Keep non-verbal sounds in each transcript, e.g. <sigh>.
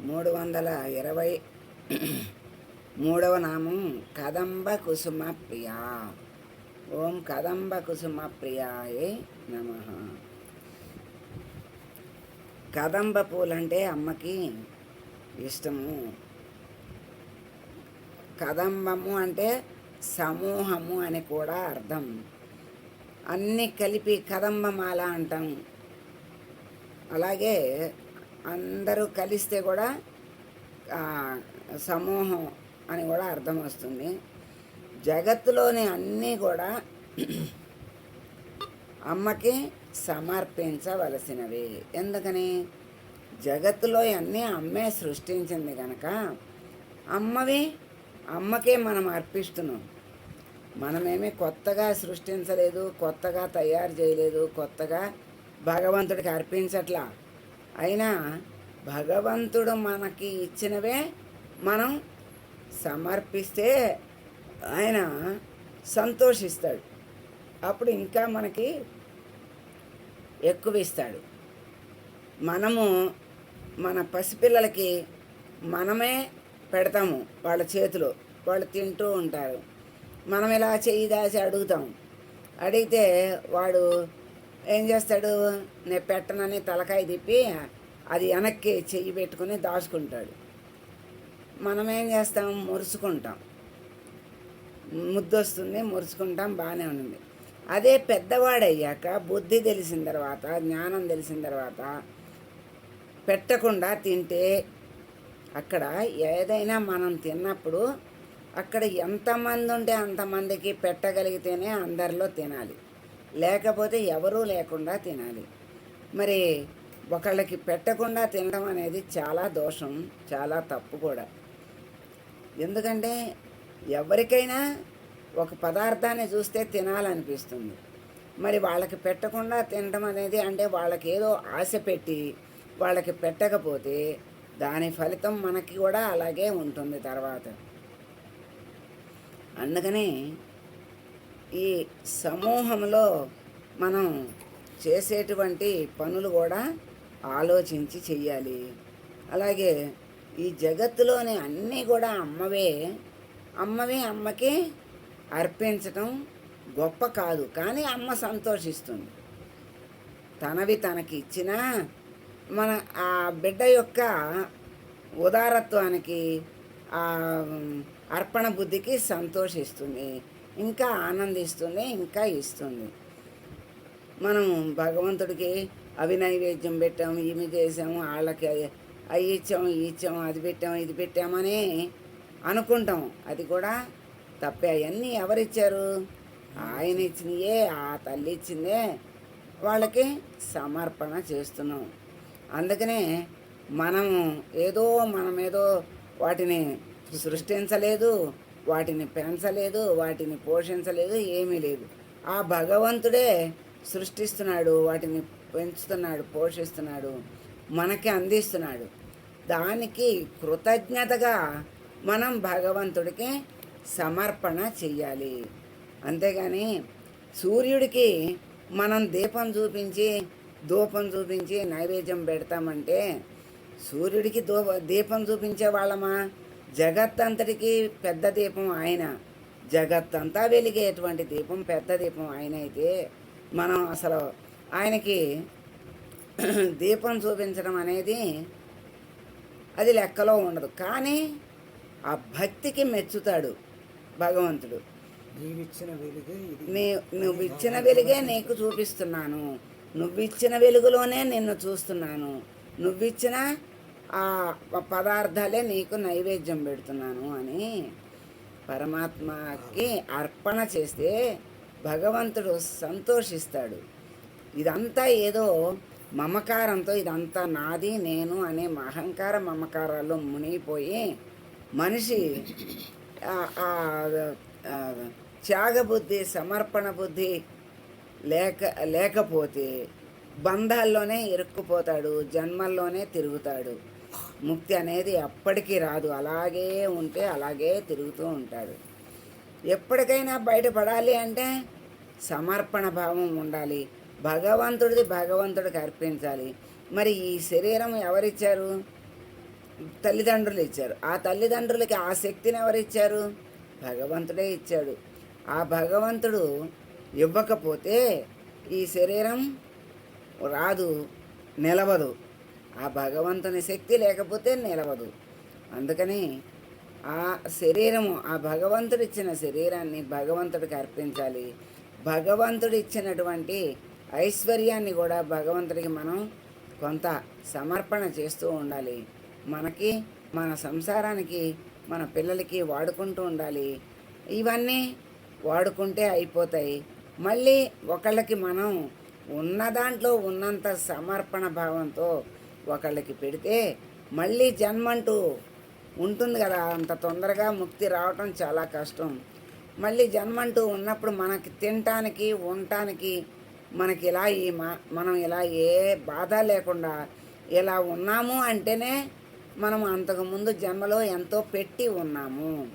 మూడు వందల ఇరవై మూడవ నామం కదంబ కుసుమ ప్రియా. ఓం కదంబ కుసుమ ప్రియాయే నమ. కదంబ పూలంటే అమ్మకి ఇష్టము. కదంబము అంటే సమూహము అని కూడా అర్థం. అన్నీ కలిపి కదంబమాల అంటాం. అలాగే అందరూ కలిస్తే కూడా సమూహం అని కూడా అర్థం వస్తుంది. జగత్తులోని అన్నీ కూడా అమ్మకి సమర్పించవలసినవి. ఎందుకని? జగత్తులో అన్నీ అమ్మే సృష్టించింది కనుక అమ్మవి అమ్మకే మనం అర్పిస్తున్నాం. మనమేమి కొత్తగా సృష్టించలేదు కొత్తగా తయారు చేయలేదు కొత్తగా భగవంతుడికి అర్పించట్లా. అయినా భగవంతుడు మనకి ఇచ్చినవే మనం సమర్పిస్తే ఆయన సంతోషిస్తాడు. అప్పుడు ఇంకా మనకి ఎక్కువ ఇస్తాడు మనము మన పసిపిల్లలకి మనమే పెడతాము వాళ్ళ చేతిలో. వాళ్ళు తింటూ ఉంటారు. మనం ఇలా చేయి దాచి అడుగుతాం. అడిగితే వాడు ఏం చేస్తాడు? నేను పెట్టనని తలకాయ తిప్పి అది వెనక్కి చెయ్యి పెట్టుకుని దాచుకుంటాడు. మనం ఏం చేస్తాం? మురుచుకుంటాం ముద్దొస్తుంది మురుచుకుంటాం బాగానే ఉంది. అదే పెద్దవాడయ్యాక బుద్ధి తెలిసిన తర్వాత జ్ఞానం తెలిసిన తర్వాత పెట్టకుండా తింటే అక్కడ ఏదైనా మనం తిన్నప్పుడు అక్కడ ఎంతమంది ఉంటే అంతమందికి పెట్టగలిగితేనే అందరిలో తినాలి. లేకపోతే ఎవరూ లేకుండా తినాలి. మరి ఒకళ్ళకి పెట్టకుండా తినడం అనేది చాలా దోషం చాలా తప్పు కూడా. ఎందుకంటే ఎవరికైనా ఒక పదార్థాన్ని చూస్తే తినాలనిపిస్తుంది. మరి వాళ్ళకి పెట్టకుండా తినడం అనేది అంటే వాళ్ళకి ఏదో ఆశ పెట్టి వాళ్ళకి పెట్టకపోతే దాని ఫలితం మనకి కూడా అలాగే ఉంటుంది తర్వాత. అందుకని ఈ సమూహంలో మనం చేసేటువంటి పనులు కూడా ఆలోచించి చెయ్యాలి. అలాగే ఈ జగత్తులోని అన్నీ కూడా అమ్మవే. అమ్మవే అమ్మకే అర్పించటం గొప్ప కాదు కానీ అమ్మ సంతోషిస్తుంది. తనవి తనకి ఇచ్చినా మన ఆ బిడ్డ యొక్క ఉదారత్వానికి ఆ అర్పణ బుద్ధికి సంతోషిస్తుంది. ఇంకా ఆనందిస్తుంది ఇంకా ఇస్తుంది. మనం భగవంతుడికి అవి నైవేద్యం పెట్టాము ఇవి చేసాము వాళ్ళకి అవి- ఇచ్చాము ఇవి ఇచ్చాము అది పెట్టాము ఇది పెట్టామని అనుకుంటాం అది కూడా తప్పే. అవన్నీ ఎవరిచ్చారు? ఆయన ఇచ్చినయే ఆ తల్లి ఇచ్చిందే వాళ్ళకి సమర్పణ చేస్తున్నాం. అందుకనే మనము ఏదో మనం ఏదో వాటిని సృష్టించలేదు వాటిని పెంచలేదు వాటిని పోషించలేదు ఏమీ లేదు. ఆ భగవంతుడే సృష్టిస్తున్నాడు వాటిని పెంచుతున్నాడు పోషిస్తున్నాడు మనకి అందిస్తున్నాడు. దానికి కృతజ్ఞతగా మనం భగవంతుడికి సమర్పణ చెయ్యాలి. అంతేగాని సూర్యుడికి మనం దీపం చూపించి ధూపం చూపించి నైవేద్యం పెడతామంటే సూర్యుడికి దూప దీపం చూపించే వాళ్ళమా? జగత్తంతటికి పెద్ద దీపం ఆయన. జగత్తంతా వెలిగేటువంటి దీపం పెద్ద దీపం ఆయన అయితే మనం అసలు ఆయనకి <clears throat> దీపం చూపించడం అనేది అది లెక్కలో ఉండదు. కానీ ఆ భక్తికి మెచ్చుతాడు భగవంతుడు. నీవిచ్చిన వెలుగే ఇది. నీ నువ్వు ఇచ్చిన వెలుగే నీకు చూపిస్తున్నాను. నువ్విచ్చిన వెలుగులోనే నిన్ను చూస్తున్నాను. నువ్విచ్చిన ఆ పదార్థాలే నీకు నైవేద్యం పెడుతున్నాను అని పరమాత్మకి అర్పణ చేస్తే భగవంతుడు సంతోషిస్తాడు. ఇదంతా ఏదో మమకారంతో ఇదంతా నాది నేను అనే అహంకార మమకారాల్లో మునిగిపోయి మనిషి త్యాగబుద్ధి సమర్పణ బుద్ధి లేక లేకపోతే బంధాల్లోనే ఇరుక్కుపోతాడు జన్మల్లోనే తిరుగుతాడు. ముక్తి అనేది ఎప్పటికీ రాదు. అలాగే ఉంటే అలాగే తిరుగుతూ ఉంటాడు ఎప్పటికైనా బయటపడాలి అంటే సమర్పణ భావం ఉండాలి. భగవంతుడిది భగవంతుడికి అర్పించాలి. మరి ఈ శరీరం ఎవరిచ్చారు? తల్లిదండ్రులు ఇచ్చారు. ఆ తల్లిదండ్రులకి ఆ శక్తిని ఎవరిచ్చారు? భగవంతుడే ఇచ్చాడు. ఆ భగవంతుడు ఇవ్వకపోతే ఈ శరీరం రాదు నిలవదు. ఆ భగవంతుని శక్తి లేకపోతే నిలవదు. అందుకని ఆ శరీరము ఆ భగవంతుడు ఇచ్చిన శరీరాన్ని భగవంతుడికి అర్పించాలి. భగవంతుడు ఇచ్చినటువంటి ఐశ్వర్యాన్ని కూడా భగవంతుడికి మనం కొంత సమర్పణ చేస్తూ ఉండాలి. మనకి మన సంసారానికి మన పిల్లలకి వాడుకుంటూ ఉండాలి. ఇవన్నీ వాడుకుంటే అయిపోతాయి. మళ్ళీ ఒకళ్ళకి మనం ఉన్న దాంట్లో ఉన్నంత సమర్పణ భావంతో ఒకళ్ళకి పెడితే మళ్ళీ జన్మంటూ ఉంటుంది కదా అంత తొందరగా ముక్తి రావటం చాలా కష్టం. మళ్ళీ జన్మంటూ ఉన్నప్పుడు మనకి తినటానికి ఉండటానికి మనకి ఇలా ఈ మనం ఇలా ఏ బాధ లేకుండా ఇలా ఉన్నాము అంటేనే మనం అంతకుముందు జన్మలో ఎంతో పెట్టి ఉన్నాము.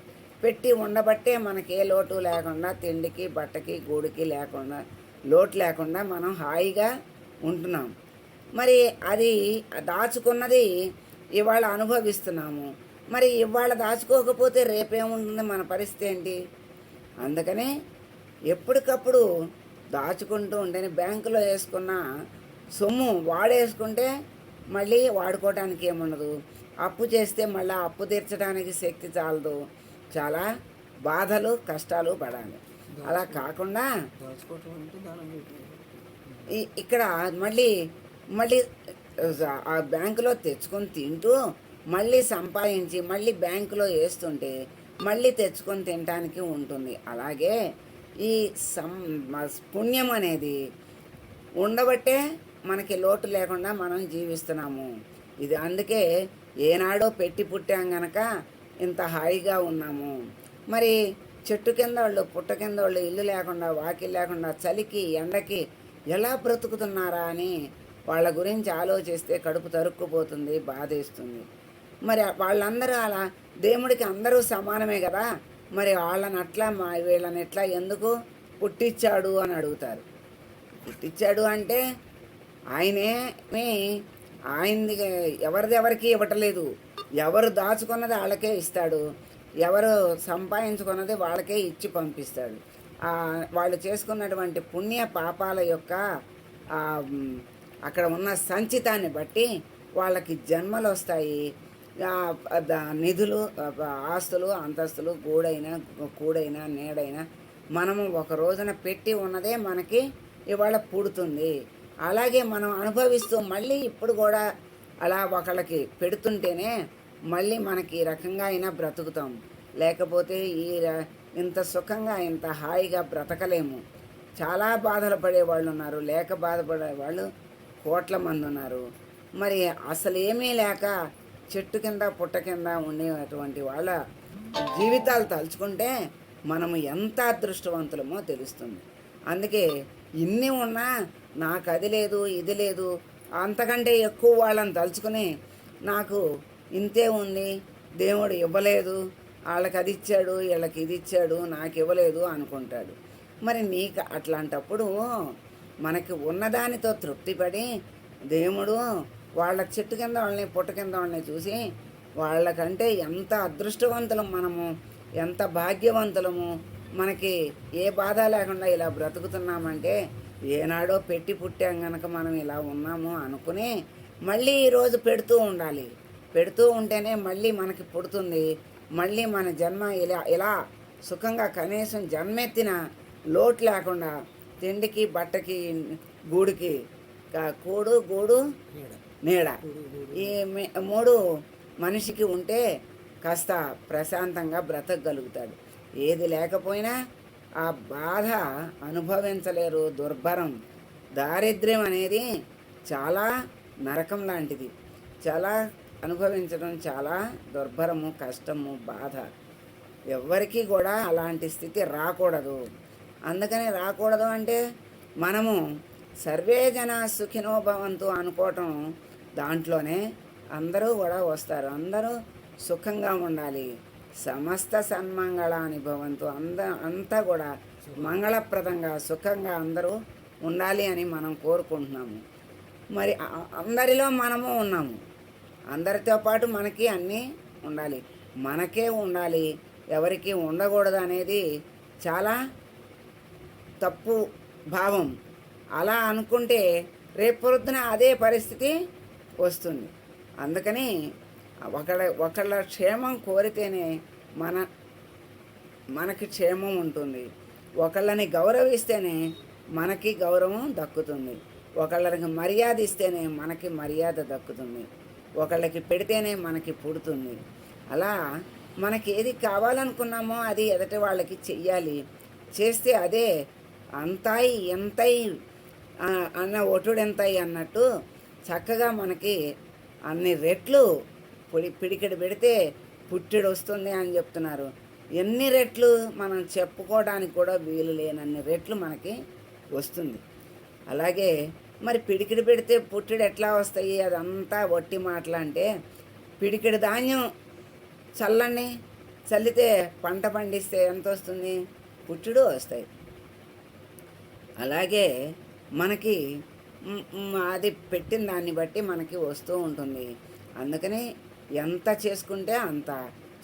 పెట్టి ఉండబట్టే మనకి ఏ లోటు లేకుండా తిండికి బట్టకి గూడికి లేకుండా లోటు లేకుండా మనం హాయిగా ఉంటున్నాం. మరి అది దాచుకున్నది ఇవాళ అనుభవిస్తున్నాము. మరి ఇవాళ దాచుకోకపోతే రేపేముంటుంది మన పరిస్థితి ఏంటి? అందుకనే ఎప్పటికప్పుడు దాచుకుంటూ ఉంటేనే బ్యాంకులో వేసుకున్న సొమ్ము వాడేసుకుంటే మళ్ళీ వాడుకోవడానికి ఏముండదు. అప్పు చేస్తే మళ్ళీ అప్పు తీర్చడానికి శక్తి చాలదు. చాలా బాధలు కష్టాలు పడాలి. అలా కాకుండా ఇక్కడ మళ్ళీ మళ్ళీ ఆ బ్యాంకులో తెచ్చుకొని తింటూ మళ్ళీ సంపాదించి మళ్ళీ బ్యాంకులో వేస్తుంటే మళ్ళీ తెచ్చుకొని తినడానికి ఉంటుంది. అలాగే ఈ సం పుణ్యం అనేది ఉండబట్టే మనకి లోటు లేకుండా మనం జీవిస్తున్నాము. ఇది అందుకే ఏనాడో పెట్టి పుట్టాం గనక ఇంత హాయిగా ఉన్నాము. మరి చెట్టు కింద వాళ్ళు పుట్ట కింద వాళ్ళు ఇల్లు లేకుండా వాకిల్ లేకుండా చలికి ఎండకి ఎలా బ్రతుకుతున్నారా అని వాళ్ళ గురించి ఆలోచిస్తే కడుపు తరుక్కుపోతుంది బాధేస్తుంది. మరి వాళ్ళందరూ అలా దేవుడికి అందరూ సమానమే కదా? మరి వాళ్ళని అట్లా మా వీళ్ళని ఎట్లా ఎందుకు పుట్టించాడు అని అడుగుతారు. పుట్టించాడు అంటే ఆయనే ఆయనది ఎవరిది ఎవరికి ఇవ్వటలేదు. ఎవరు దాచుకున్నది వాళ్ళకే ఇస్తాడు. ఎవరు సంపాదించుకున్నది వాళ్ళకే ఇచ్చి పంపిస్తాడు. వాళ్ళు చేసుకున్నటువంటి పుణ్య పాపాల యొక్క అక్కడ ఉన్న సంచితాన్ని బట్టి వాళ్ళకి జన్మలు వస్తాయి. నిధులు ఆస్తులు అంతస్తులు గూడైనా కూడైనా నీడైనా మనము ఒక రోజున పెట్టి ఉన్నదే మనకి ఇవాళ పుడుతుంది. అలాగే మనం అనుభవిస్తూ మళ్ళీ ఇప్పుడు కూడా అలా ఒకళ్ళకి పెడుతుంటేనే మళ్ళీ మనకి ఈ రకంగా అయినా బ్రతుకుతాం. లేకపోతే ఈ ఇంత సుఖంగా ఇంత హాయిగా బ్రతకలేము. చాలా బాధలు పడే వాళ్ళు ఉన్నారు. లేక బాధపడే వాళ్ళు కోట్ల మంది ఉన్నారు. మరి అసలు ఏమీ లేక చెట్టు కింద పుట్ట కింద ఉండేటువంటి వాళ్ళ జీవితాలు తలుచుకుంటే మనము ఎంత అదృష్టవంతులమో తెలుస్తుంది. అందుకే ఇన్ని ఉన్నా నాకు అది లేదు ఇది లేదు అంతకంటే ఎక్కువ వాళ్ళని తలుచుకుని నాకు ఇంతే ఉంది దేవుడు ఇవ్వలేదు వాళ్ళకి అది ఇచ్చాడు వీళ్ళకి ఇది ఇచ్చాడు నాకు ఇవ్వలేదు అనుకుంటాడు. మరి నీకు అట్లాంటప్పుడు మనకి ఉన్నదానితో తృప్తిపడి దేవుడు వాళ్ళ చెట్టు కింద వాళ్ళని పుట్ట కింద వాళ్ళని చూసి వాళ్ళకంటే ఎంత అదృష్టవంతులం మనము ఎంత భాగ్యవంతులము మనకి ఏ బాధ లేకుండా ఇలా బ్రతుకుతున్నామంటే ఏనాడో పెట్టి పుట్టాం కనుక మనం ఇలా ఉన్నాము అనుకుని మళ్ళీ ఈరోజు పెడుతూ ఉండాలి. పెడుతూ ఉంటేనే మళ్ళీ మనకి పుడుతుంది. మళ్ళీ మన జన్మ ఇలా ఇలా సుఖంగా కనీసం జన్మెత్తిన లోటు లేకుండా తిండికి బట్టకి గూడికి కా- కూడు గూడు నీడ. ఈ మూడు మనిషికి ఉంటే కాస్త ప్రశాంతంగా బ్రతకగలుగుతాడు. ఏది లేకపోయినా ఆ బాధ అనుభవించలేరు. దుర్భరం దారిద్ర్యం అనేది చాలా నరకం లాంటిది. చాలా అనుభవించడం చాలా దుర్భరము కష్టము బాధ. ఎవ్వరికీ కూడా అలాంటి స్థితి రాకూడదు. అందుకని రాకూడదు అంటే మనము సర్వే జన సుఖినో భవంతు అనుకోవటం దాంట్లోనే అందరూ కూడా వస్తారు. అందరూ సుఖంగా ఉండాలి. సమస్త సన్మంగళాని భవంతు అంద అంతా కూడా మంగళప్రదంగా సుఖంగా అందరూ ఉండాలి అని మనం కోరుకుంటున్నాము. మరి అందరిలో మనము ఉన్నాము. అందరితో పాటు మనకి అన్నీ ఉండాలి. మనకే ఉండాలి. ఎవరికి ఉండకూడదు అనేది చాలా తప్పు భావం. అలా అనుకుంటే రేపు పొద్దున అదే పరిస్థితి వస్తుంది. అందుకని ఒకళ్ళ ఒకళ్ళ క్షేమం కోరితేనే మన మనకి క్షేమం ఉంటుంది. ఒకళ్ళని గౌరవిస్తేనే మనకి గౌరవం దక్కుతుంది. ఒకళ్ళకి మర్యాద ఇస్తేనే మనకి మర్యాద దక్కుతుంది. ఒకళ్ళకి పెడితేనే మనకి పుడుతుంది. అలా మనకి ఏది కావాలనుకున్నామో అది ఎదటి వాళ్ళకి చెయ్యాలి. చేస్తే అదే అంతాయి ఎంతయి అన్న ఒటుడు ఎంతయి అన్నట్టు చక్కగా మనకి అన్ని రెట్లు పొడి పిడికెడు పెడితే పుట్టిడు వస్తుంది అని చెప్తున్నారు. ఎన్ని రెట్లు మనం చెప్పుకోవడానికి కూడా వీలు లేనన్ని రెట్లు మనకి వస్తుంది. అలాగే మరి పిడికిడి పెడితే పుట్టిడు ఎట్లా వస్తాయి? అదంతా వట్టి మాటలు అంటే పిడికిడి ధాన్యం చల్లండి. చల్లితే పంట పండిస్తే ఎంత వస్తుంది? పుట్టుడు వస్తాయి. అలాగే మనకి అది పెట్టిన దాన్ని బట్టి మనకి వస్తూ ఉంటుంది. అందుకని ఎంత చేసుకుంటే అంత.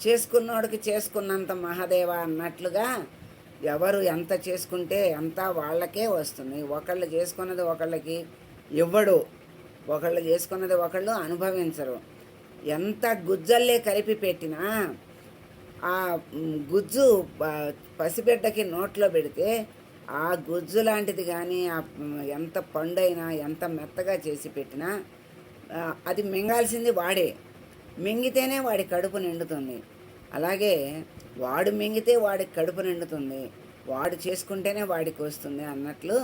చేసుకున్నోడికి చేసుకున్నంత మహాదేవ అన్నట్లుగా ఎవరు ఎంత చేసుకుంటే అంతా వాళ్ళకే వస్తుంది. ఒకళ్ళు చేసుకున్నది ఒకళ్ళకి ఇవ్వడు. ఒకళ్ళు చేసుకున్నది ఒకళ్ళు అనుభవించరు. ఎంత గుజ్జల్లే కలిపి పెట్టినా ఆ గుజ్జు పసిబిడ్డకి నోట్లో పెడితే ఆ గుజ్జు లాంటిది కానీ ఆ ఎంత పండైనా ఎంత మెత్తగా చేసి పెట్టినా అది మింగాల్సింది వాడే. మింగితేనే వాడి కడుపు నిండుతుంది. అలాగే వాడు మింగితే వాడికి కడుపు నిండుతుంది. వాడు చేసుకుంటేనే వాడికి వస్తుంది అన్నట్లు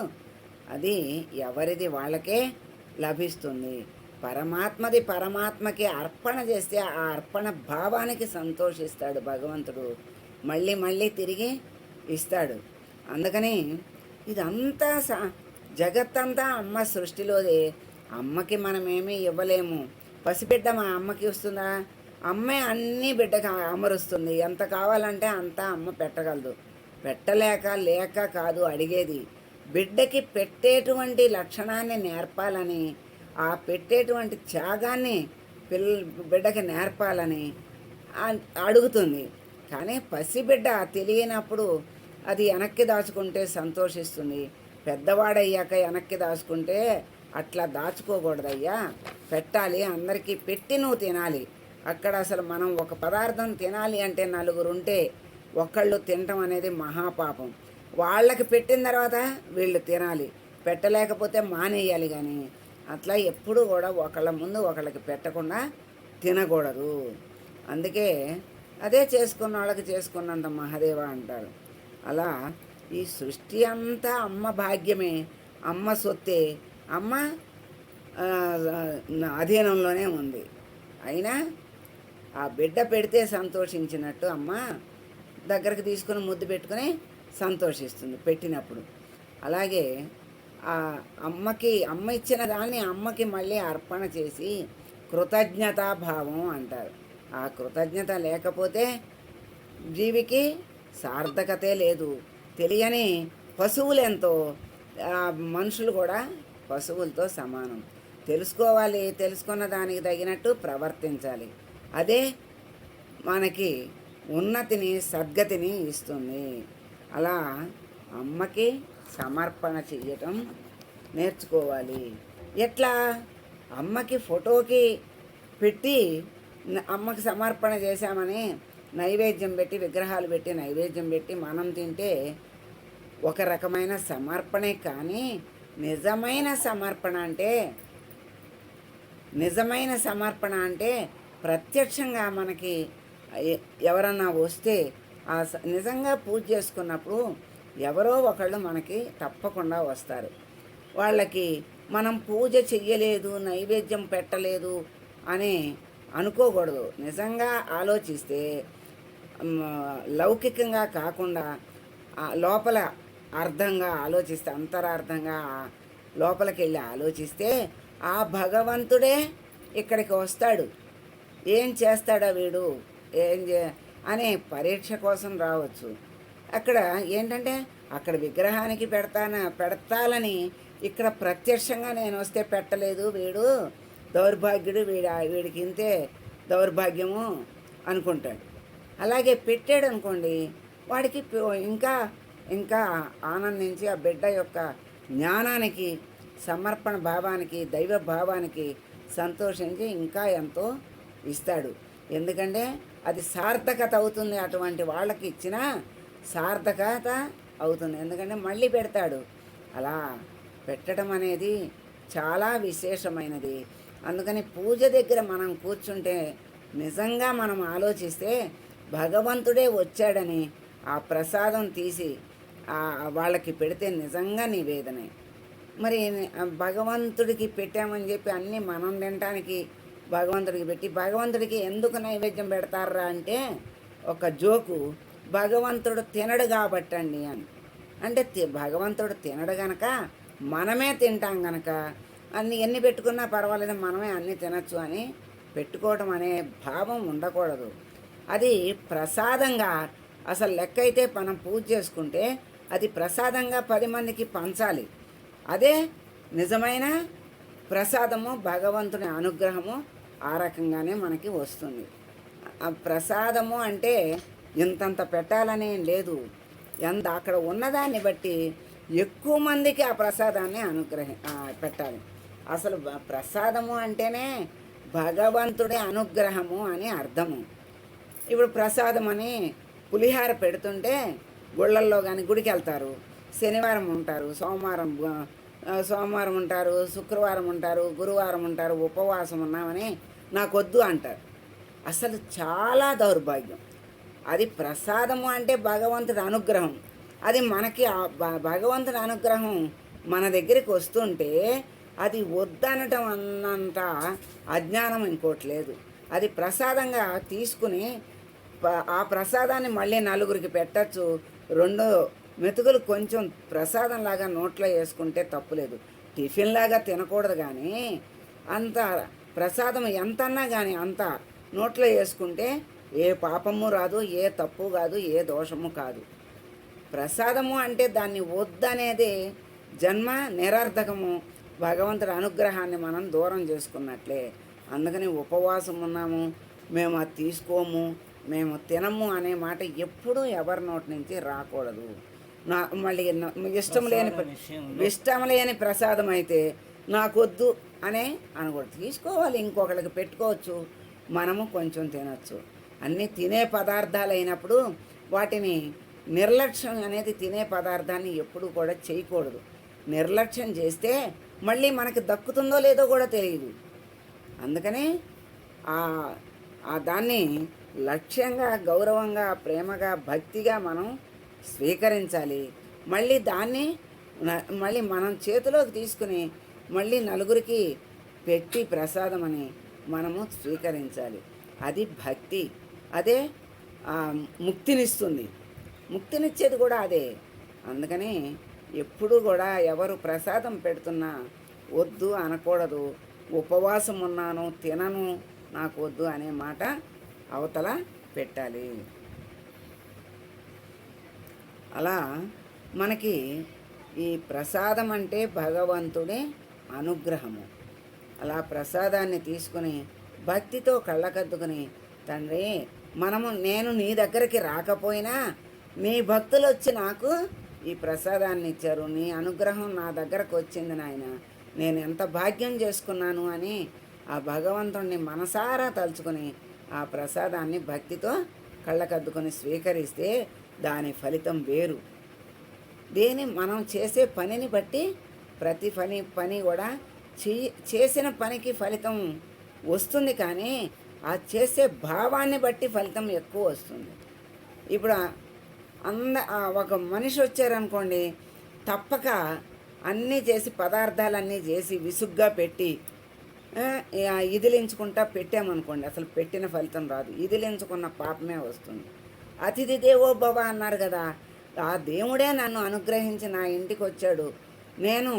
అది ఎవరిది వాళ్ళకే లభిస్తుంది. పరమాత్మది పరమాత్మకి అర్పణ చేస్తే ఆ అర్పణ భావానికి సంతోషిస్తాడు భగవంతుడు. మళ్ళీ మళ్ళీ తిరిగి ఇస్తాడు. అందుకని ఇదంతా స జగత్తంతా అమ్మ సృష్టిలోదే. అమ్మకి మనమేమీ ఇవ్వలేము. పసిబిడ్డ మా అమ్మకి వస్తుందా అమ్మే అన్నీ బిడ్డకి అమరుస్తుంది. ఎంత కావాలంటే అంతా అమ్మ పెట్టగలదు. పెట్టలేక లేక కాదు అడిగేది. బిడ్డకి పెట్టేటువంటి లక్షణాన్ని నేర్పాలని ఆ పెట్టేటువంటి త్యాగాన్ని పిల్ల బిడ్డకి నేర్పాలని అడుగుతుంది. కానీ పసిబిడ్డ తెలియనప్పుడు అది వెనక్కి దాచుకుంటే సంతోషిస్తుంది. పెద్దవాడయ్యాక వెనక్కి దాచుకుంటే అట్లా దాచుకోకూడదయ్యా. పెట్టాలి అందరికీ పెట్టి నువ్వు తినాలి. అక్కడ అసలు మనం ఒక పదార్థం తినాలి అంటే నలుగురు ఉంటే ఒకళ్ళు తినటం అనేది మహాపాపం. వాళ్ళకి పెట్టిన తర్వాత వీళ్ళు తినాలి. పెట్టలేకపోతే మానేయాలి కానీ అట్లా ఎప్పుడు కూడా ఒకళ్ళ ముందు ఒకళ్ళకి పెట్టకుండా తినకూడదు. అందుకే అదే చేసుకున్న వాళ్ళకి చేసుకున్నంత మహాదేవ అంటారు. అలా ఈ సృష్టి అంతా అమ్మ భాగ్యమే అమ్మ సొత్తే అమ్మ అధీనంలోనే ఉంది. అయినా ఆ బిడ్డ పెడితే సంతోషించినట్టు అమ్మ దగ్గరకు తీసుకుని ముద్దు పెట్టుకుని సంతోషిస్తుంది పెట్టినప్పుడు. అలాగే ఆ అమ్మకి అమ్మ ఇచ్చిన దాన్ని అమ్మకి మళ్ళీ అర్పణ చేసి కృతజ్ఞతాభావం అంటారు. ఆ కృతజ్ఞత లేకపోతే జీవికి సార్థకతే లేదు. తెలియని పశువులెంతో మనుషులు కూడా పశువులతో సమానం. తెలుసుకోవాలి తెలుసుకున్న దానికి తగినట్టు ప్రవర్తించాలి. అదే మనకి ఉన్నతిని సద్గతిని ఇస్తుంది. అలా అమ్మకి సమర్పణ చెయ్యటం నేర్చుకోవాలి. ఎట్లా? అమ్మకి ఫోటోకి పెట్టి అమ్మకి సమర్పణ చేశామని నైవేద్యం పెట్టి విగ్రహాలు పెట్టి నైవేద్యం పెట్టి మనం తింటే ఒక రకమైన సమర్పణే. కానీ నిజమైన సమర్పణ అంటే నిజమైన సమర్పణ అంటే ప్రత్యక్షంగా మనకి ఎవరన్నా వస్తే ఆ స- నిజంగా పూజ చేసుకున్నప్పుడు ఎవరో ఒకళ్ళు మనకి తప్పకుండా వస్తారు. వాళ్ళకి మనం పూజ చెయ్యలేదు నైవేద్యం పెట్టలేదు అని అనుకోకూడదు. నిజంగా ఆలోచిస్తే లౌకికంగా కాకుండా లోపల అర్థంగా ఆలోచిస్తే అంతరార్థంగా లోపలికి వెళ్ళి ఆలోచిస్తే ఆ భగవంతుడే ఇక్కడికి వస్తాడు. ఏం చేస్తాడా వీడు? ఏం చే అనే పరీక్ష కోసం రావచ్చు. అక్కడ ఏంటంటే అక్కడ విగ్రహానికి పెడతాన పెడతాలని ఇక్కడ ప్రత్యక్షంగా నేను వస్తే పెట్టలేదు వీడు. దౌర్భాగ్యుడు వీడి వీడికి ఇంతే దౌర్భాగ్యము అనుకుంటాడు. అలాగే పెట్టాడు అనుకోండి వాడికి ఇంకా ఇంకా ఆనందించి ఆ బిడ్డ యొక్క జ్ఞానానికి సమర్పణ భావానికి దైవ భావానికి సంతోషించి ఇంకా ఎంతో ఇస్తాడు. ఎందుకంటే అది సార్థకత అవుతుంది అటువంటి వాళ్ళకి ఇచ్చిన సార్థకత అవుతుంది. ఎందుకంటే మళ్ళీ పెడతాడు. అలా పెట్టడం అనేది చాలా విశేషమైనది. అందుకని పూజ దగ్గర మనం కూర్చుంటే నిజంగా మనం ఆలోచిస్తే భగవంతుడే వచ్చాడని ఆ ప్రసాదం తీసి వాళ్ళకి పెడితే నిజంగా నివేదనే. మరి భగవంతుడికి పెట్టామని చెప్పి అన్నీ మనం తినటానికి భగవంతుడికి పెట్టి భగవంతుడికి ఎందుకు నైవేద్యం పెడతారా అంటే ఒక జోకు భగవంతుడు తినడు కాబట్టండి అని. అంటే భగవంతుడు తినడు గనక మనమే తింటాం గనక అన్ని ఎన్ని పెట్టుకున్నా పర్వాలేదు మనమే అన్ని తినచ్చు అని పెట్టుకోవడం అనే భావం ఉండకూడదు. అది ప్రసాదంగా అసలు లెక్క అయితే మనం పూజ చేసుకుంటే అది ప్రసాదంగా పది మందికి పంచాలి. అదే నిజమైన ప్రసాదము భగవంతుని అనుగ్రహము ఆ రకంగానే మనకి వస్తుంది. ఆ ప్రసాదము అంటే ఇంతంత పెట్టాలనే లేదు. ఎంత అక్కడ ఉన్నదాన్ని బట్టి ఎక్కువ మందికి ఆ ప్రసాదాన్ని అనుగ్రహి పెట్టాలి. అసలు ప్రసాదము అంటేనే భగవంతుడి అనుగ్రహము అని అర్థము. ఇప్పుడు ప్రసాదం అని పులిహార పెడుతుంటే గుళ్ళల్లో కానీ గుడికి వెళ్తారు శనివారం ఉంటారు సోమవారం సోమవారం ఉంటారు శుక్రవారం ఉంటారు గురువారం ఉంటారు ఉపవాసం ఉన్నామని నాకొద్దు అంటారు. అసలు చాలా దౌర్భాగ్యం. అది ప్రసాదము అంటే భగవంతుడి అనుగ్రహం. అది మనకి ఆ భ- భగవంతుడి అనుగ్రహం మన దగ్గరికి వస్తుంటే అది వద్దనటం అన్నంత అజ్ఞానం ఇంకోటి లేదు. అది ప్రసాదంగా తీసుకుని ఆ ప్రసాదాన్ని మళ్ళీ నలుగురికి పెట్టచ్చు. రెండో మెతుకులు కొంచెం ప్రసాదం లాగా నోట్లో వేసుకుంటే తప్పులేదు. టిఫిన్ లాగా తినకూడదు కానీ అంత ప్రసాదం ఎంతన్నా కానీ అంత నోట్లో వేసుకుంటే ఏ పాపము రాదు ఏ తప్పు కాదు ఏ దోషము కాదు. ప్రసాదము అంటే దాన్ని వద్దనేది జన్మ నిరర్ధకము. భగవంతుడి అనుగ్రహాన్ని మనం దూరం చేసుకున్నట్లే. అందుకని ఉపవాసం ఉన్నాము మేము అది తీసుకోము. మేము తినము అనే మాట ఎప్పుడూ ఎవరి నోటి నుంచి రాకూడదు. నా మళ్ళీ ఇష్టం లేని ఇష్టం లేని ప్రసాదం అయితే నాకొద్దు అనే అనకూడదు. తీసుకోవాలి ఇంకొకరికి పెట్టుకోవచ్చు మనము కొంచెం తినొచ్చు. అన్నీ తినే పదార్థాలు అయినప్పుడు వాటిని నిర్లక్ష్యం అనేది తినే పదార్థాన్ని ఎప్పుడు కూడా చేయకూడదు. నిర్లక్ష్యం చేస్తే మళ్ళీ మనకి దక్కుతుందో లేదో కూడా తెలియదు అందుకని ఆ దాన్ని లక్ష్యంగా గౌరవంగా ప్రేమగా భక్తిగా మనం స్వీకరించాలి. మళ్ళీ దాన్ని మళ్ళీ మనం చేతిలోకి తీసుకుని మళ్ళీ నలుగురికి పెట్టి ప్రసాదం అని మనము స్వీకరించాలి. అది భక్తి. అదే ముక్తినిస్తుంది. ముక్తినిచ్చేది కూడా అదే. అందుకని ఎప్పుడు కూడా ఎవరు ప్రసాదం పెడుతున్నా వద్దు అనకూడదు. ఉపవాసం ఉన్నాను తినను నాకు వద్దు అనే మాట అవతల పెట్టాలి. అలా మనకి ఈ ప్రసాదం అంటే భగవంతుడే అనుగ్రహము. అలా ప్రసాదాన్ని తీసుకుని భక్తితో కళ్ళకద్దుకుని తండ్రి మనము నేను నీ దగ్గరికి రాకపోయినా నీ భక్తులు వచ్చి నాకు ఈ ప్రసాదాన్ని ఇచ్చారు. నీ అనుగ్రహం నా దగ్గరకు వచ్చింది నాయన. నేను ఎంత భాగ్యం చేసుకున్నాను అని ఆ భగవంతుణ్ణి మనసారా తలుచుకుని ఆ ప్రసాదాన్ని భక్తితో కళ్ళకద్దుకొని స్వీకరిస్తే దాని ఫలితం వేరు. దేని మనం చేసే పనిని బట్టి ప్రతి పని పని కూడా చే చేసిన పనికి ఫలితం వస్తుంది కానీ ఆ చేసే భావాన్ని బట్టి ఫలితం ఎక్కువ వస్తుంది. ఇప్పుడు అంద ఒక మనిషి వచ్చారనుకోండి తప్పక అన్నీ చేసి పదార్థాలన్నీ చేసి విసుగ్గా పెట్టి ఇదిలించుకుంటా పెట్టామనుకోండి అసలు పెట్టిన ఫలితం రాదు. ఇదిలించుకున్న పాపమే వస్తుంది. అతిథి దేవో భవ అన్నారు కదా ఆ దేవుడే నన్ను అనుగ్రహించి నా ఇంటికి వచ్చాడు నేను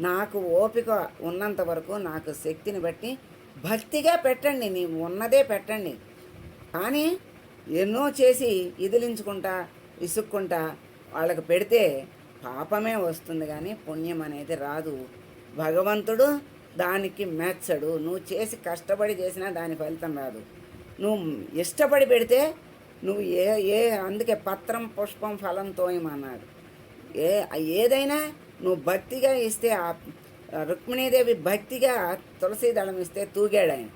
నాకు ఓపిక ఉన్నంత వరకు నాకు శక్తిని బట్టి భక్తిగా పెట్టండి నీవు ఉన్నదే పెట్టండి. కానీ ఎన్నో చేసి ఇదిలించుకుంటా ఇసుక్కుంటా వాళ్ళకి పెడితే పాపమే వస్తుంది కానీ పుణ్యం అనేది రాదు. భగవంతుడు దానికి మెచ్చడు. నువ్వు చేసి కష్టపడి చేసినా దాని ఫలితం రాదు. నువ్వు ఇష్టపడి పెడితే నువ్వు ఏ ఏ అందుకే పత్రం పుష్పం ఫలం తోయమన్నాడు. ఏ ఏదైనా నువ్వు భక్తిగా ఇస్తే ఆ రుక్మిణీదేవి భక్తిగా తులసి దళం ఇస్తే తూగాడు ఆయన.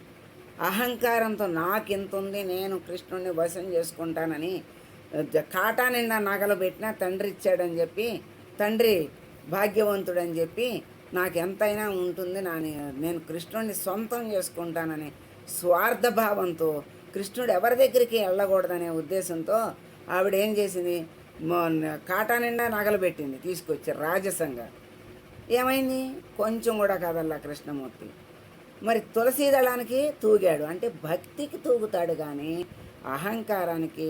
అహంకారంతో నాకింత ఉంది నేను కృష్ణుడిని వశం చేసుకుంటానని కాటా నిండా నగలు పెట్టినా తండ్రి ఇచ్చాడని చెప్పి తండ్రి భాగ్యవంతుడని చెప్పి నాకు ఎంతైనా ఉంటుంది నా నేను కృష్ణుడిని సొంతం చేసుకుంటానని స్వార్థ భావంతో కృష్ణుడు ఎవరి దగ్గరికి వెళ్ళకూడదనే ఉద్దేశంతో ఆవిడ ఏం చేసింది కాటా నిండా నగలు పెట్టింది తీసుకొచ్చి రాజసంగా. ఏమైంది? కొంచెం కూడా కదల్లా కృష్ణమూర్తి. మరి తులసీ దళానికి తూగాడు. అంటే భక్తికి తూగుతాడు కానీ అహంకారానికి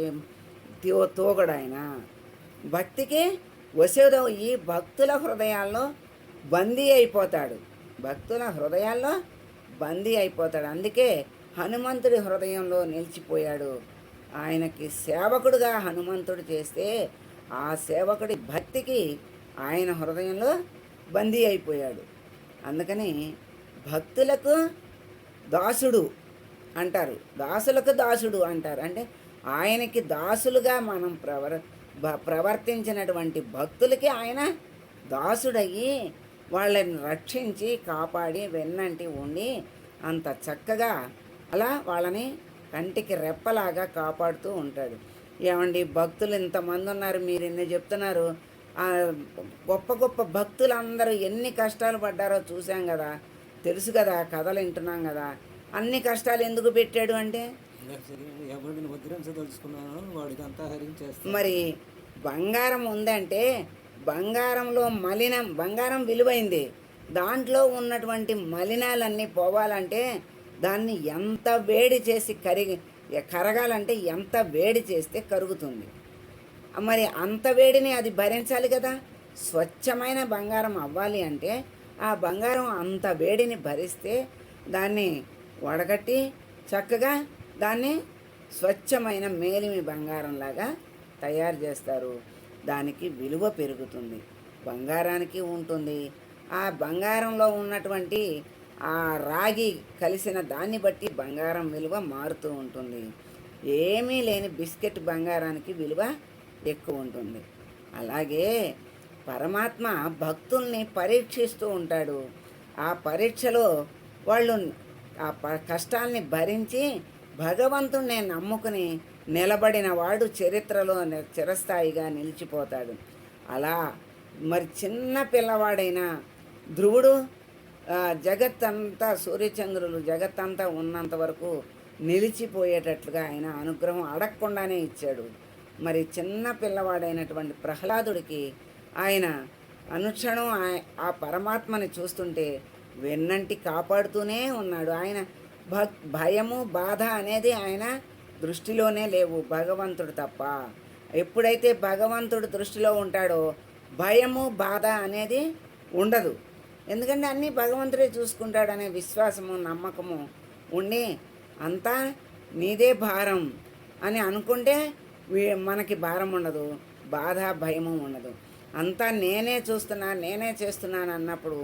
తూగడాయన? భక్తికి వసుదవు ఈ భక్తుల హృదయాల్లో బందీ అయిపోతాడు. భక్తుల హృదయాల్లో బందీ అయిపోతాడు. అందుకే హనుమంతుడి హృదయంలో నిలిచిపోయాడు. ఆయనకి సేవకుడుగా హనుమంతుడు చేస్తే ఆ సేవకుడి భక్తికి ఆయన హృదయంలో బందీ అయిపోయాడు. అందుకని భక్తులకు దాసుడు అంటారు. దాసులకు దాసుడు అంటారు. అంటే ఆయనకి దాసులుగా మనం ప్రవర్ ప్రవర్తించినటువంటి భక్తులకి ఆయన దాసుడయ్యి వాళ్ళని రక్షించి కాపాడి వెన్నంటి ఉండి అంత చక్కగా అలా వాళ్ళని కంటికి రెప్పలాగా కాపాడుతూ ఉంటాడు. ఏమండి భక్తులు ఇంతమంది ఉన్నారు మీరు ఎన్ని చెప్తున్నారు? గొప్ప గొప్ప భక్తులందరూ ఎన్ని కష్టాలు పడ్డారో చూసాం కదా. తెలుసు కదా కథలు వింటున్నాం కదా. అన్ని కష్టాలు ఎందుకు పెట్టాడు అంటే? మరి బంగారం ఉందంటే బంగారంలో మలినం బంగారం విలువైంది. దాంట్లో ఉన్నటువంటి మలినాలన్నీ పోవాలంటే దాన్ని ఎంత వేడి చేసి కరిగి కరగాలంటే ఎంత వేడి చేస్తే కరుగుతుంది. మరి అంత వేడిని అది భరించాలి కదా? స్వచ్ఛమైన బంగారం అవ్వాలి అంటే ఆ బంగారం అంత వేడిని భరిస్తే దాన్ని వడగట్టి చక్కగా దాన్ని స్వచ్ఛమైన మేలిమి బంగారంలాగా తయారు చేస్తారు. దానికి విలువ పెరుగుతుంది బంగారానికి ఉంటుంది. ఆ బంగారంలో ఉన్నటువంటి ఆ రాగి కలిసిన దాన్ని బట్టి బంగారం విలువ మారుతూ ఉంటుంది. ఏమీ లేని బిస్కెట్ బంగారానికి విలువ ఎక్కువ ఉంటుంది. అలాగే పరమాత్మ భక్తుల్ని పరీక్షిస్తూ ఉంటాడు. ఆ పరీక్షలో వాళ్ళు ఆ ప- కష్టాల్ని భరించి భగవంతుణ్ణి నమ్ముకుని నిలబడిన వాడు చరిత్రలో చిరస్థాయిగా నిలిచిపోతాడు. అలా మరి చిన్న పిల్లవాడైన ధ్రువుడు జగత్తంతా సూర్యచంద్రులు జగత్తంతా ఉన్నంత వరకు నిలిచిపోయేటట్లుగా ఆయన అనుగ్రహం అడగకుండానే ఇచ్చాడు. మరి చిన్న పిల్లవాడైనటువంటి ప్రహ్లాదుడికి ఆయన అనుక్షణం ఆ పరమాత్మని చూస్తుంటే వెన్నంటి కాపాడుతూనే ఉన్నాడు. ఆయన భ భయము బాధ అనేది ఆయన దృష్టిలోనే లేవు. భగవంతుడు తప్ప. ఎప్పుడైతే భగవంతుడు దృష్టిలో ఉంటాడో భయము బాధ అనేది ఉండదు. ఎందుకంటే అన్నీ భగవంతుడే చూసుకుంటాడనే విశ్వాసము నమ్మకము ఉండి అంతా నీదే భారం అని అనుకుంటే మనకి భారం ఉండదు. బాధ భయము ఉండదు. అంతా నేనే చూస్తున్నా నేనే చేస్తున్నాను అన్నప్పుడు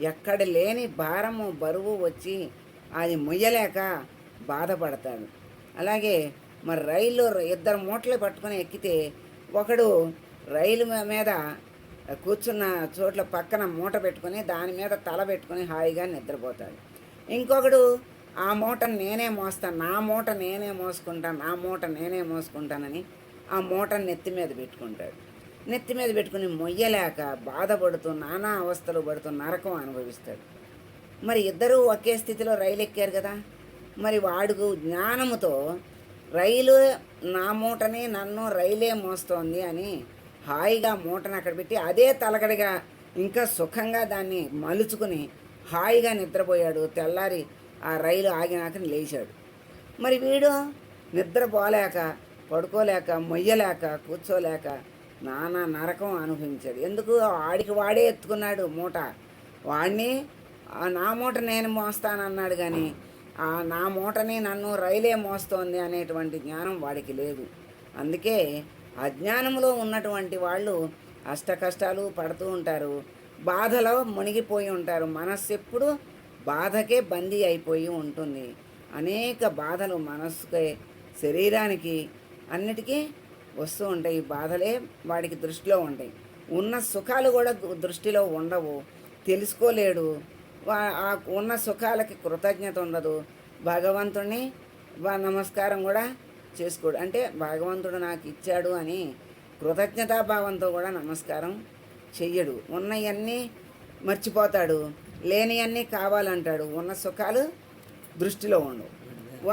ఎక్కడ లేని భారము బరువు వచ్చి అది మొయ్యలేక బాధపడతాడు. అలాగే మరి రైల్లో ఇద్దరు మూటలు పట్టుకొని ఎక్కితే ఒకడు రైలు మీద కూర్చున్న చోట్ల పక్కన మూట పెట్టుకొని దాని మీద తల పెట్టుకొని హాయిగా నిద్రపోతాడు. ఇంకొకడు ఆ మూట నేనే మోస్తాను నా మూట నేనే మోసుకుంటాను నా మూట నేనే మోసుకుంటానని ఆ మూట నెత్తి మీద పెట్టుకుంటాడు. నెత్తి మీద పెట్టుకుని మొయ్యలేక బాధపడుతూ నానా అవస్థలు పడుతూ నరకం అనుభవిస్తాడు. మరి ఇద్దరూ ఒకే స్థితిలో రైలు ఎక్కారు కదా? మరి వాడుకు జ్ఞానముతో రైలు నా మూటని నన్ను రైలే మోస్తోంది అని హాయిగా మూటను అక్కడ పెట్టి అదే తలకడిగా ఇంకా సుఖంగా దాన్ని మలుచుకుని హాయిగా నిద్రపోయాడు. తెల్లారి ఆ రైలు ఆగినాక లేచాడు. మరి వీడు నిద్రపోలేక పడుకోలేక మొయ్యలేక కూర్చోలేక నానా నరకం అనుభవించాడు. ఎందుకు? వాడికి వాడే ఎత్తుకున్నాడు మూట. వాడిని నా మూట నేను మోస్తానన్నాడు కానీ నా మూటని నన్ను రైలే మోస్తోంది అనేటువంటి జ్ఞానం వాడికి లేదు. అందుకే అజ్ఞానంలో ఉన్నటువంటి వాళ్ళు అష్ట కష్టాలు పడుతూ ఉంటారు. బాధలో మునిగిపోయి ఉంటారు. మనస్సు ఎప్పుడు బాధకే బందీ అయిపోయి ఉంటుంది. అనేక బాధలు మనసుకి శరీరానికి అన్నిటికీ వస్తూ ఉంటాయి. ఈ బాధలే వాడికి దృష్టిలో ఉంటాయి. ఉన్న సుఖాలు కూడా దృష్టిలో ఉండవు. తెలుసుకోలేడు. ఉన్న సుఖాలకి కృతజ్ఞత ఉండదు. భగవంతుడిని వా- నమస్కారం కూడా చేసుకోడు. అంటే భగవంతుడు నాకు ఇచ్చాడు అని కృతజ్ఞతాభావంతో కూడా నమస్కారం చెయ్యడు. ఉన్నవన్నీ మర్చిపోతాడు. లేనివన్నీ కావాలంటాడు. ఉన్న సుఖాలు దృష్టిలో ఉండవు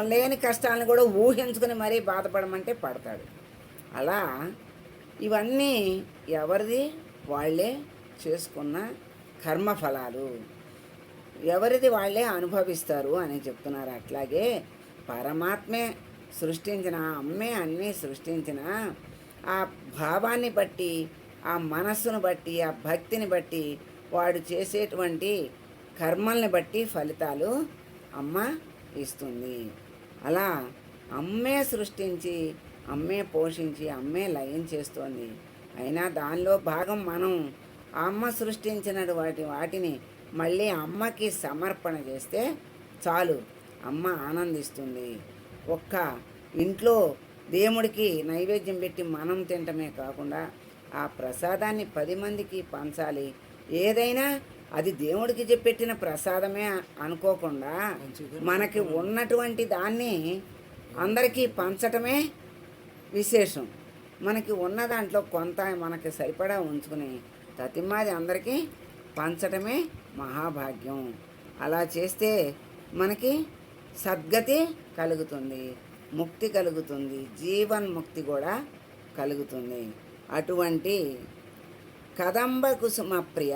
లేని కష్టాలను కూడా ఊహించుకుని మరీ బాధపడమంటే పడతాడు. అలా ఇవన్నీ ఎవరిది? వాళ్ళే చేసుకున్న కర్మఫలాలు. ఎవరిది వాళ్ళే అనుభవిస్తారు అని చెప్తున్నారు. అట్లాగే పరమాత్మే సృష్టించిన అమ్మే అన్నీ సృష్టించిన ఆ భావాన్ని బట్టి ఆ మనస్సును బట్టి ఆ భక్తిని బట్టి వాడు చేసేటువంటి కర్మల్ని బట్టి ఫలితాలు అమ్మ ఇస్తుంది. అలా అమ్మే సృష్టించి అమ్మే పోషించి అమ్మే లయం చేస్తోంది. అయినా దానిలో భాగం మనం అమ్మ సృష్టించిన వాటి వాటిని మళ్ళీ అమ్మకి సమర్పణ చేస్తే చాలు. అమ్మ ఆనందిస్తుంది. ఒక్క ఇంట్లో దేవుడికి నైవేద్యం పెట్టి మనం తినటమే కాకుండా ఆ ప్రసాదాన్ని పది మందికి పంచాలి. ఏదైనా అది దేవుడికి చెప్పి పెట్టిన ప్రసాదమే అనుకోకుండా మనకి ఉన్నటువంటి దాన్ని అందరికీ పంచటమే విశేషం. మనకి ఉన్న దాంట్లో కొంత మనకి సరిపడా ఉంచుకుని తతిమాది అందరికీ పంచటమే మహాభాగ్యం. అలా చేస్తే మనకి సద్గతి కలుగుతుంది ముక్తి కలుగుతుంది జీవన్ముక్తి కూడా కలుగుతుంది. అటువంటి కదంబ కుసుమ ప్రియ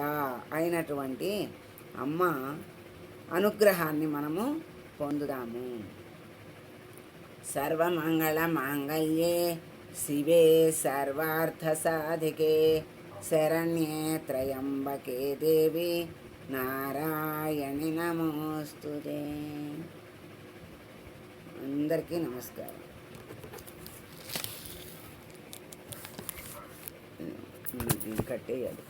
అయినటువంటి అమ్మ అనుగ్రహాన్ని మనము పొందుదాము. సర్వమంగళ మాంగళ్యే శివే సర్వార్థ సాధికే. శరణ్యే త్రయంబకే దేవి నారాయణి నమోస్తుదే అందరికీ నమస్కారం. కట్టేయాలి.